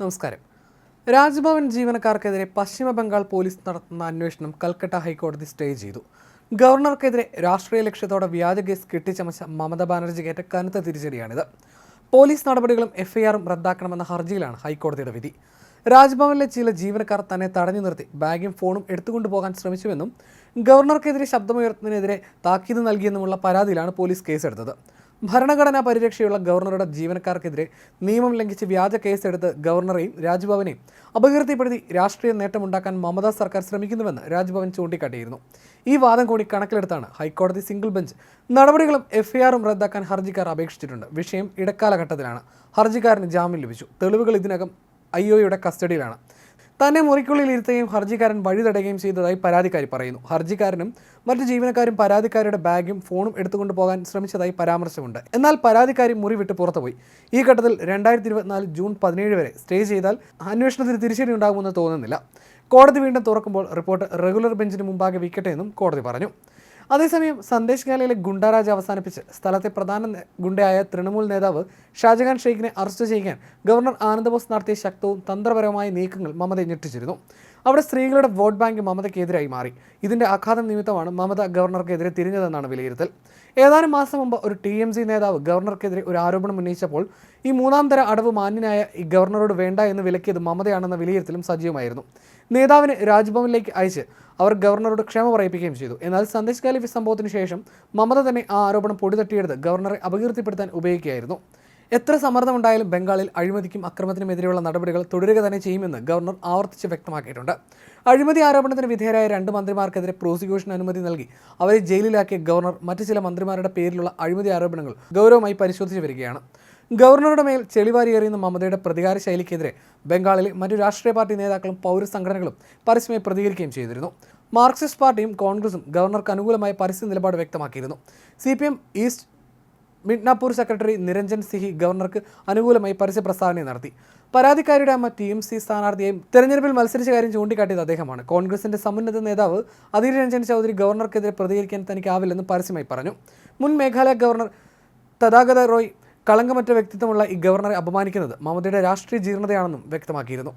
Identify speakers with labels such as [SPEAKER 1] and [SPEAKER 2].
[SPEAKER 1] നമസ്കാരം. രാജ്ഭവൻ ജീവനക്കാർക്കെതിരെ പശ്ചിമ ബംഗാൾ പോലീസ് നടത്തുന്ന അന്വേഷണം കൽക്കട്ട ഹൈക്കോടതി സ്റ്റേ ചെയ്തു. ഗവർണർക്കെതിരെ രാഷ്ട്രീയ ലക്ഷ്യത്തോടെ വ്യാജ കേസ് കെട്ടിച്ചമച്ച മമതാ ബാനർജിക്കേറ്റ കനത്ത തിരിച്ചടിയാണിത്. പോലീസ് നടപടികളും എഫ്ഐആറും റദ്ദാക്കണമെന്ന ഹർജിയിലാണ് ഹൈക്കോടതിയുടെ വിധി. രാജ്ഭവനിലെ ചില ജീവനക്കാർ തന്നെ തടഞ്ഞു നിർത്തി ബാഗും ഫോണും എടുത്തുകൊണ്ടുപോകാൻ ശ്രമിച്ചുവെന്നും ഗവർണർക്കെതിരെ ശബ്ദമുയർത്തുന്നതിനെതിരെ താക്കീത് നൽകിയെന്നുമുള്ള പരാതിയിലാണ് പോലീസ് കേസെടുത്തത്. ഭരണഘടനാ പരിരക്ഷയുള്ള ഗവർണറുടെ ജീവനക്കാർക്കെതിരെ നിയമം ലംഘിച്ച് വ്യാജ കേസെടുത്ത് ഗവർണറെയും രാജ്ഭവനെയും അപകീർത്തിപ്പെടുത്തി രാഷ്ട്രീയ നേട്ടമുണ്ടാക്കാൻ മമതാ സർക്കാർ ശ്രമിക്കുന്നുവെന്ന് രാജ്ഭവൻ ചൂണ്ടിക്കാട്ടിയിരുന്നു. ഈ വാദം കൂടി കണക്കിലെടുത്താണ് ഹൈക്കോടതി സിംഗിൾ ബെഞ്ച് നടപടികളും എഫ്ഐആറും റദ്ദാക്കാൻ ഹർജിക്കാർ അപേക്ഷിച്ചിട്ടുണ്ട്. വിഷയം ഇടക്കാലഘട്ടത്തിലാണ്. ഹർജിക്കാരന് ജാമ്യം ലഭിച്ചു. തെളിവുകൾ ഇതിനകം ഐ ഒയുടെ കസ്റ്റഡിയിലാണ്. തന്നെ മുറിക്കുള്ളിൽ ഇരുത്തുകയും ഹർജിക്കാരൻ വഴി തടയുകയും ചെയ്തതായി പരാതിക്കാരി പറയുന്നു. ഹർജിക്കാരനും മറ്റു ജീവനക്കാരും പരാതിക്കാരിയുടെ ബാഗും ഫോണും എടുത്തുകൊണ്ട് പോകാൻ ശ്രമിച്ചതായി പരാമർശമുണ്ട്. എന്നാൽ പരാതിക്കാരി മുറി വിട്ട് പുറത്തുപോയി. ഈ ഘട്ടത്തിൽ രണ്ടായിരത്തി ഇരുപത്തിനാല് ജൂൺ പതിനേഴ് വരെ സ്റ്റേ ചെയ്താൽ അന്വേഷണത്തിന് തിരിച്ചടി ഉണ്ടാകുമെന്ന് തോന്നുന്നില്ല. കോടതി വീണ്ടും തുറക്കുമ്പോൾ റിപ്പോർട്ട് റെഗുലർ ബെഞ്ചിന് മുമ്പാകെ വിൽക്കട്ടെ എന്നും കോടതി പറഞ്ഞു. അതേസമയം സന്ദേശ് ഗാലയിലെ ഗുണ്ടാരാജ് അവസാനിപ്പിച്ച് സ്ഥലത്തെ പ്രധാന ഗുണ്ടയായ തൃണമൂൽ നേതാവ് ഷാജഹാൻ ഷെയ്ഖിനെ അറസ്റ്റ് ചെയ്യാൻ ഗവർണർ ആനന്ദബോസ് നടത്തിയ ശക്തവും തന്ത്രപരവുമായ നീക്കങ്ങൾ മമതയെ ഞെട്ടിച്ചിരുന്നു. അവിടെ സ്ത്രീകളുടെ വോട്ട് ബാങ്ക് മമതയ്ക്കെതിരായി മാറി. ഇതിന്റെ ആഘാതം നിമിത്തമാണ് മമത ഗവർണർക്കെതിരെ തിരിഞ്ഞതെന്നാണ് വിലയിരുത്തൽ. ഏതാനും മാസം മുമ്പ് ഒരു ടി എം സി നേതാവ് ഗവർണർക്കെതിരെ ഒരു ആരോപണം ഉന്നയിച്ചപ്പോൾ ഈ മൂന്നാം തര അടവ് മാന്യനായ ഈ ഗവർണറോട് വേണ്ട എന്ന് വിലക്കിയത് മമതയാണെന്ന വിലയിരുത്തലും സജീവമായിരുന്നു. നേതാവിനെ രാജ്ഭവനിലേക്ക് അയച്ച് അവർ ഗവർണറോട് ക്ഷമ പറയിപ്പിക്കുകയും ചെയ്തു. എന്നാൽ സന്ദേശ് ഖാലിഫി സംഭവത്തിന് ശേഷം മമത തന്നെ ആ ആരോപണം പൊടിതട്ടിയെടുത്ത് ഗവർണറെ അപകീർത്തിപ്പെടുത്താൻ ഉപയോഗിക്കുകയായിരുന്നു. എത്ര സമ്മർദ്ദമുണ്ടായാലും ബംഗാളിൽ അഴിമതിക്കും അക്രമത്തിനുമെതിരെയുള്ള നടപടികൾ തുടരുക തന്നെ ചെയ്യുമെന്ന് ഗവർണർ ആവർത്തിച്ച് വ്യക്തമാക്കിയിട്ടുണ്ട്. അഴിമതി ആരോപണത്തിന് വിധേയരായ രണ്ട് മന്ത്രിമാർക്കെതിരെ പ്രോസിക്യൂഷൻ അനുമതി നൽകി അവരെ ജയിലിലാക്കിയ ഗവർണർ മറ്റ് ചില മന്ത്രിമാരുടെ പേരിലുള്ള അഴിമതി ആരോപണങ്ങൾ ഗൗരവമായി പരിശോധിച്ചു വരികയാണ്. ഗവർണറുടെ മേൽ ചെളിവാരി എറിയുന്ന മമതയുടെ പ്രതികാര ശൈലിക്കെതിരെ ബംഗാളിലെ മറ്റു രാഷ്ട്രീയ പാർട്ടി നേതാക്കളും പൗരസംഘടനകളും പരസ്യമായി പ്രതികരിക്കുകയും ചെയ്തിരുന്നു. മാർക്സിസ്റ്റ് പാർട്ടിയും കോൺഗ്രസും ഗവർണർക്ക് അനുകൂലമായ പരസ്യ നിലപാട് വ്യക്തമാക്കിയിരുന്നു. C east Midnapore secretary Niranjan Sihi ഗവർണർക്ക് അനുകൂലമായി പരസ്യ പ്രസ്താവന നടത്തി. പരാതിക്കാരിയുടെ അമ്മ ടി എം സി സ്ഥാനാർത്ഥിയെയും തെരഞ്ഞെടുപ്പിൽ മത്സരിച്ച കാര്യം ചൂണ്ടിക്കാട്ടിയത് അദ്ദേഹമാണ്. കോൺഗ്രസിന്റെ സമുന്നത നേതാവ് അധീർ രഞ്ജൻ ചൗധരി ഗവർണർക്കെതിരെ പ്രതികരിക്കാൻ തനിക്കാവില്ലെന്ന് പരസ്യമായി പറഞ്ഞു. മുൻ മേഘാലയ ഗവർണർ തഥാഗത റോയ് കളങ്കമറ്റ വ്യക്തിത്വമുള്ള ഈ ഗവർണറെ അപമാനിക്കുന്നത് മമതയുടെ രാഷ്ട്രീയ ജീർണതയാണെന്നും വ്യക്തമാക്കിയിരുന്നു.